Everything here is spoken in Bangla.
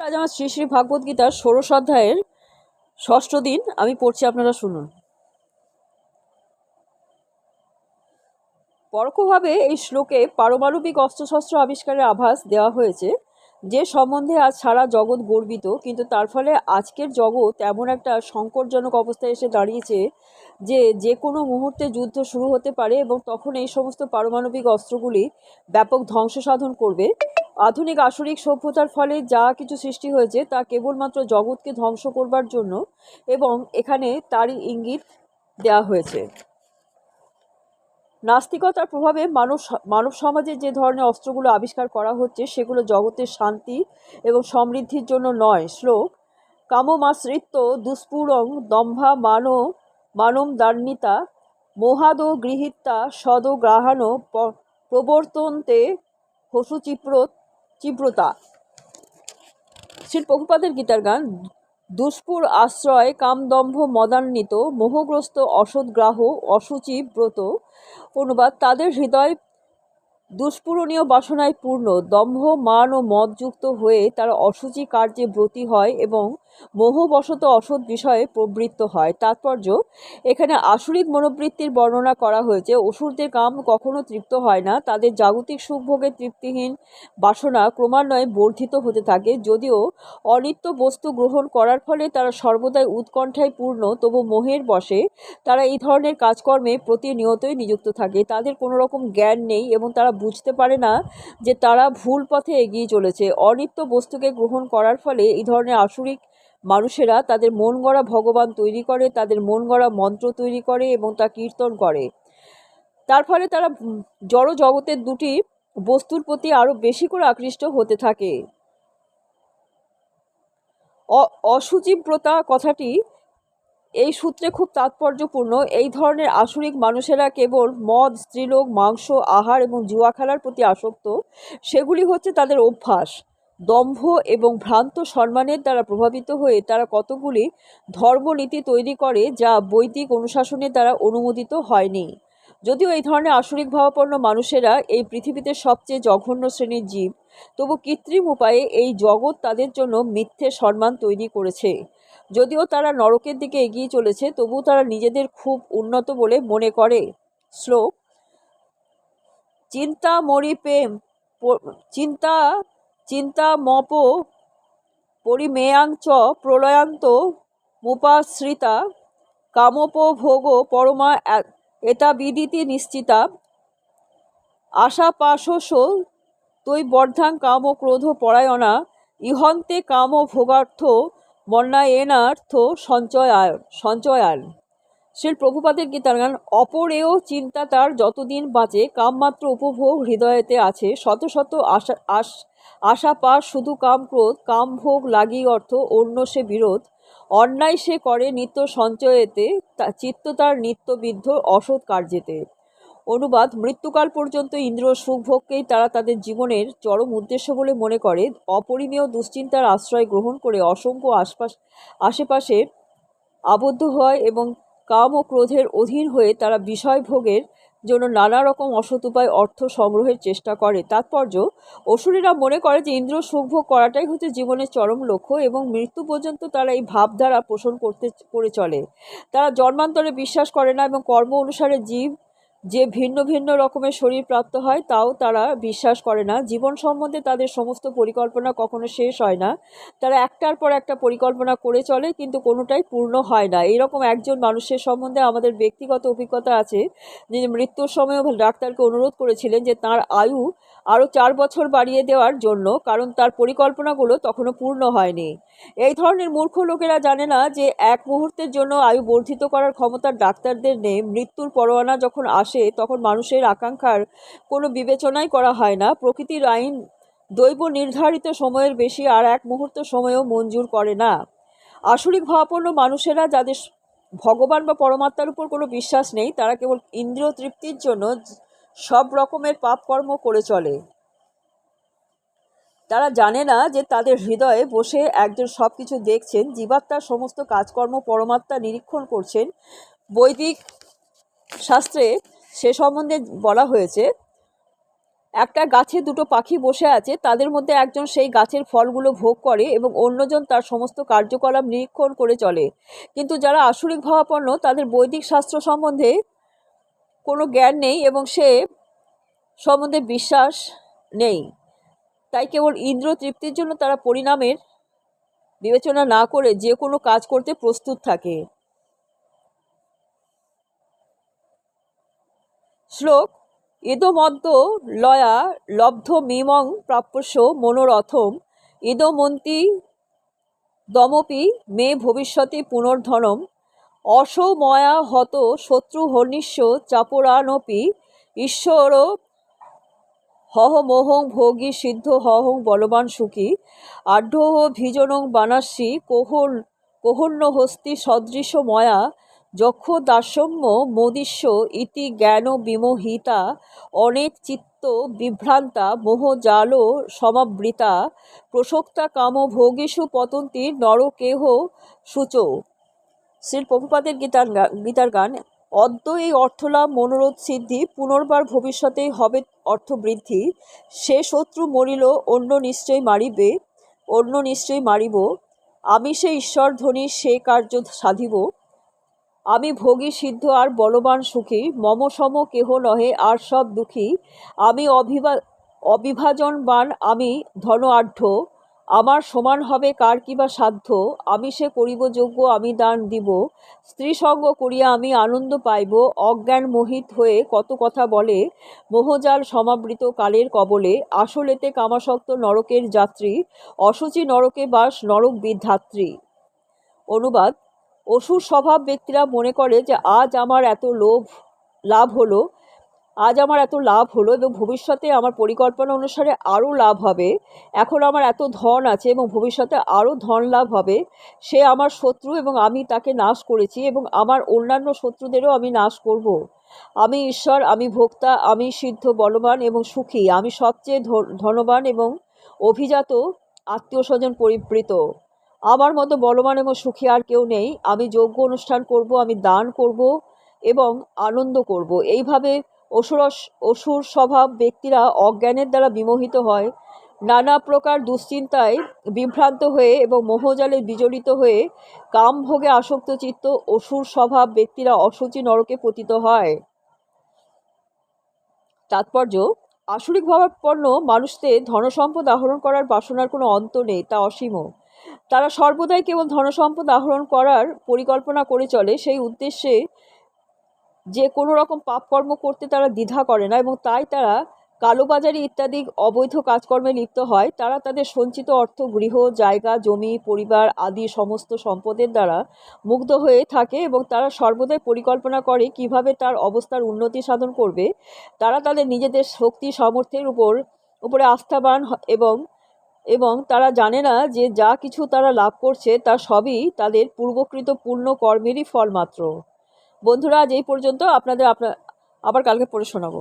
আজ আমার শ্রী শ্রী ভাগবত গীতার ষোড়শ অধ্যায়ের ষষ্ঠ দিন, আমি পড়ছি আপনারা শুনুন। পরোক্ষভাবে এই শ্লোকে পারমাণবিক অস্ত্রশস্ত্র আবিষ্কারের আভাস দেওয়া হয়েছে, যে সম্বন্ধে আজ সারা জগৎ গর্বিত, কিন্তু তার ফলে আজকের জগৎ এমন একটা সংকটজনক অবস্থায় এসে দাঁড়িয়েছে যে যে কোনো মুহূর্তে যুদ্ধ শুরু হতে পারে এবং তখন এই সমস্ত পারমাণবিক অস্ত্রগুলি ব্যাপক ধ্বংস সাধন করবে। আধুনিক আসরিক সভ্যতার ফলে যা কিছু সৃষ্টি হয়েছে তা কেবলমাত্র জগৎকে ধ্বংস করবার জন্য এবং এখানে তারই ইঙ্গিত দেওয়া হয়েছে। নাস্তিকতার প্রভাবে মানব মানব সমাজে যে ধরনের অস্ত্রগুলো আবিষ্কার করা হচ্ছে সেগুলো জগতের শান্তি এবং সমৃদ্ধির জন্য নয়। শ্লোক, কামমাশ্রিত্য, দুষ্পুরং, দম্ভা, মানো, মানম দার্নিতা, মোহাদো গৃহীতা সদ গ্রাহানো প্রবর্তন্তে হসু চিব্রতা শ্রী প্রভুপাদের গীতার গান দুষ্পুর আশ্রয়, কামদম্ভ মদান্বিত, মোহগ্রস্ত অসৎগ্রাহ অসুচি ব্রত। অনুবাদ, তাদের হৃদয় দুষ্পূরণীয় বাসনায় পূর্ণ, দম্ভ, মান ও মদযুক্ত হয়ে তারা অসুচি কার্যে ব্রতী হয় এবং মোহবশত অসৎ বিষয়ে প্রবৃত্ত হয়। তাৎপর্য, এখানে আসরিক মনোবৃত্তির বর্ণনা করা হয়েছে, অসুরদের কাম কখনো তৃপ্ত হয় না, তাদের জাগতিক সুখভোগের তৃপ্তিহীন বাসনা ক্রমান্বয়ে বর্ধিত হতে থাকে, যদিও অনিত্য বস্তু গ্রহণ করার ফলে তারা সর্বদাই উৎকণ্ঠায় পূর্ণ, তবু মোহের বসে তারা এই ধরনের কাজকর্মে প্রতিনিয়তই নিযুক্ত থাকে। তাদের কোনো রকম জ্ঞান নেই এবং তারা বুঝতে পারে না যে তারা ভুল পথে এগিয়ে চলেছে। অনিত্য বস্তুকে গ্রহণ করার ফলে এই ধরনের আসরিক মানুষেরা তাদের মন গড়া ভগবান তৈরি করে, তাদের মন গড়া মন্ত্র তৈরি করে এবং তা কীর্তন করে। তার ফলে তারা জড় জগতের দুটি বস্তুর প্রতি আরও বেশি করে আকৃষ্ট হতে থাকে। অসুচিব্রতা কথাটি এই সূত্রে খুব তাৎপর্যপূর্ণ। এই ধরনের আসরিক মানুষেরা কেবল মদ, স্ত্রীলোক, মাংস, আহার এবং জুয়া খেলার প্রতি আসক্ত। সেগুলি হচ্ছে তাদের অভ্যাস। দম্ভ এবং ভ্রান্ত সম্মানের দ্বারা প্রভাবিত হয়ে তারা কতগুলি ধর্মনীতি তৈরি করে যা বৈদিক অনুশাসনের দ্বারা অনুমোদিত হয়নি। যদিও এই ধরনের আসরিক ভাবাপন্ন মানুষেরা এই পৃথিবীতে সবচেয়ে জঘন্য শ্রেণির জীব, তবু কৃত্রিম উপায়ে এই জগৎ তাদের জন্য মিথ্যে সম্মান তৈরি করেছে। যদিও তারা নরকের দিকে এগিয়ে চলেছে তবু তারা নিজেদের খুব উন্নত বলে মনে করে। শ্লোক চিন্তা মরি প্রেম চিন্তা চিন্তা মপ পরিমেয়াঞ্চ প্রলয়ান্ত মুপাশ্রিতা কামোপভোগ পরমা এতা বিদিতি নিশ্চিতা। আশা পাশস তৈ বর্ধাং কাম ক্রোধ পরায়ণা, ইহন্তে কাম ভোগার্থ মন্নায়নার্থ সঞ্চয়ায়ন সঞ্চয়ায়ন শ্রী প্রভুপাদের গীতার গান। অপরেও চিন্তা তার যতদিন বাঁচে, কামমাত্র উপভোগ হৃদয়েতে আছে। শত শত আশা, আশ, আশা পাশ শুধু কাম ক্রোধ, কাম ভোগ লাগি অর্থ, অন্য সে বিরোধ। অন্যায় সে করে নিত্য সঞ্চয়েতে চিত্ত তার নিত্যবিদ্ধ অসৎ কার্যেতে। অনুবাদ, মৃত্যুকাল পর্যন্ত ইন্দ্র সুখভোগকেই তারা তাদের জীবনের চরম উদ্দেশ্য বলে মনে করে। অপরিমেয় দুশ্চিন্তার আশ্রয় গ্রহণ করে অসংখ্য আশপাশ, আশেপাশে আবদ্ধ হয় এবং কাম ও ক্রোধের অধীন হয়ে তারা বিষয় ভোগের জন্য নানা রকম অসৎ উপায়, অর্থ সংগ্রহের চেষ্টা করে। তাৎপর্য, অসুরীরা মনে করে যে ইন্দ্র সুখভোগ করাটাই হচ্ছে জীবনের চরম লক্ষ্য এবং মৃত্যু পর্যন্ত তারা এই ভাবধারা পোষণ করতে, করে চলে। তারা জন্মান্তরে বিশ্বাস করে না এবং কর্ম অনুসারে জীব যে ভিন্ন ভিন্ন রকমের শরীর প্রাপ্ত হয়, তাও তারা বিশ্বাস করে না। জীবন সম্বন্ধে তাদের সমস্ত পরিকল্পনা কখনো শেষ হয় না। তারা একটার পর একটা পরিকল্পনা করে চলে, কিন্তু কোনোটাই পূর্ণ হয় না। এরকম একজন মানুষের সম্বন্ধে আমাদের ব্যক্তিগত অভিজ্ঞতা আছে, যিনি মৃত্যুর সময়ও ডাক্তারকে অনুরোধ করেছিলেন যে তার আয়ু আরও চার বছর বাড়িয়ে দেওয়ার জন্য, কারণ তার পরিকল্পনাগুলো তখনও পূর্ণ হয়নি। এই ধরনের মূর্খ লোকেরা জানে না যে এক মুহূর্তের জন্য আয়ু বর্ধিত করার ক্ষমতার ডাক্তারদের নেই, মৃত্যুর পরোয়ানা যখন আসে, তখন মানুষের আকাঙ্ক্ষার কোনো বিবেচনাই করা হয় না। প্রকৃতির আইন দৈব নির্ধারিত সময়ের বেশি আর এক মুহূর্ত সময়ও মঞ্জুর করে না। আসরিক ভাবাপন্ন মানুষেরা যাদের ভগবান বা পরমাত্মার উপর কোনো বিশ্বাস নেই, তারা কেবল ইন্দ্রিয় তৃপ্তির জন্য সব রকমের পাপকর্ম করে চলে। তারা জানে না যে তাদের হৃদয়ে বসে একজন সব কিছু দেখছেন, জীবাত্মার সমস্ত কাজকর্ম পরমাত্মা নিরীক্ষণ করছেন। বৈদিক শাস্ত্রে সে সম্বন্ধে বলা হয়েছে, একটা গাছে দুটো পাখি বসে আছে, তাদের মধ্যে একজন সেই গাছের ফলগুলো ভোগ করে এবং অন্যজন তার সমস্ত কার্যকলাপ নিরীক্ষণ করে চলে। কিন্তু যারা আসরিক ভাবাপন্ন, তাদের বৈদিক শাস্ত্র সম্বন্ধে কোনো জ্ঞান নেই এবং সে সম্বন্ধে বিশ্বাস নেই। তাই কেবল ইন্দ্র তৃপ্তির জন্য তারা পরিণামের বিবেচনা না করে যে কোনো কাজ করতে প্রস্তুত থাকে। শ্লোক ইদমদ্য লয়া লব্ধ মিমং প্রাপ্যস্য মনোরথম। ইদমন্তি দমপি মে ভবিষ্যতে পুনর্ধনম। অসময়া হত শত্রু হর্নিষ্য চাপরানপি। ঈশ্বর হহমোহং ভোগী, সিদ্ধ হহং বলবান সুখী। আঢ্যহ ভিজনং বানাস্যি কোহল কোহন্য হস্তি সদৃশ ময়া যক্ষ দাসম্য মোদিষ্য, ইতি জ্ঞান বিমোহিতা। অনেক চিত্ত বিভ্রান্তা মোহজাল সমাবৃতা। প্রসক্তা কাম ভোগেষু পতন্তি নরকেহ সূচ। শ্রীল প্রভুপাদের গীতার গীতার গান, অদ্য এই অর্থলাভ মনোরোধ সিদ্ধি পুনর্বার ভবিষ্যতেই হবে অর্থবৃদ্ধি সে শত্রু মরিল, অন্য নিশ্চয়ই মারিবে, অন্য নিশ্চয়ই মারিব। আমি সে ঈশ্বর ধ্বনি সে কার্য সাধিব। আমি ভোগী, সিদ্ধ আর বলবান সুখী। মম সম কেহ নহে আর সব দুঃখী। আমি অভিবা অবিভাজনবান, আমি ধন আঢ্য আমার সমান হবে কার কিবা সাধ্য? আমি সে করিব যোগ্য, আমি দান দিব। স্ত্রী সঙ্গ করিয়া আমি আনন্দ পাইব, অজ্ঞান মোহিত হয়ে কত কথা বলে, মোহজাল সমাবৃত কালের কবলে, আসলেতে কামাসক্ত নরকের যাত্রী, অসুচি নরকে বাস নরক বিধাত্রী। অনুবাদ অসুর স্বভাব ব্যক্তিরা মনে করে যে আজ আমার এত লোভ, লাভ হলো আজ আমার এত লাভ হলো এবং ভবিষ্যতে আমার পরিকল্পনা অনুসারে আরও লাভ হবে। এখন আমার এত ধন আছে এবং ভবিষ্যতে আরও ধন লাভ হবে। সে আমার শত্রু এবং আমি তাকে নাশ করেছি এবং আমার অন্যান্য শত্রুদেরও আমি নাশ করব। আমি ঈশ্বর, আমি ভোক্তা, আমি সিদ্ধ, বলবান এবং সুখী। আমি সবচেয়ে ধনবান এবং অভিজাত আত্মীয় স্বজন পরিবৃত। আমার মতো বলবান এবং সুখী আর কেউ নেই। আমি যোগ্য অনুষ্ঠান করব, আমি দান করব এবং আনন্দ করব। এইভাবে অসুর অসুর স্বভাব ব্যক্তিরা অজ্ঞানের দ্বারা বিমোহিত হয়। নানা প্রকার দুশ্চিন্তায় বিভ্রান্ত হয়ে এবং মোহজালে বিজড়িত হয়ে কাম ভোগে আসক্ত চিত্ত অসুর স্বভাব ব্যক্তিরা অসুচি নরকে পতিত হয়। তাৎপর্য, আসরিক ভাবাপন্ন মানুষদের ধনসম্পদ আহরণ করার বাসনার কোনো অন্ত নেই, তা অসীম। তারা সর্বদাই কেবল ধনসম্পদ আহরণ করার পরিকল্পনা করে চলে। সেই উদ্দেশ্যে যে কোনো রকম পাপকর্ম করতে তারা দ্বিধা করে না এবং তাই তারা কালোবাজারি ইত্যাদি অবৈধ কাজকর্মে লিপ্ত হয়। তারা তাদের সঞ্চিত অর্থ, গৃহ, জায়গা, জমি, পরিবার আদি সমস্ত সম্পদের দ্বারা মুগ্ধ হয়ে থাকে এবং তারা সর্বদাই পরিকল্পনা করে কীভাবে তার অবস্থার উন্নতি সাধন করবে। তারা তাদের নিজেদের শক্তি, সামর্থ্যের উপর, উপরে আস্থাবান এবং এবং তারা জানে না যে যা কিছু তারা লাভ করছে তা সবই তাদের পূর্বকৃত পূর্ণ কর্মেরই ফল মাত্র বন্ধুরা আজ এই পর্যন্ত। আপনাদের আপনার আবার কালকে পড়ে শোনাবো।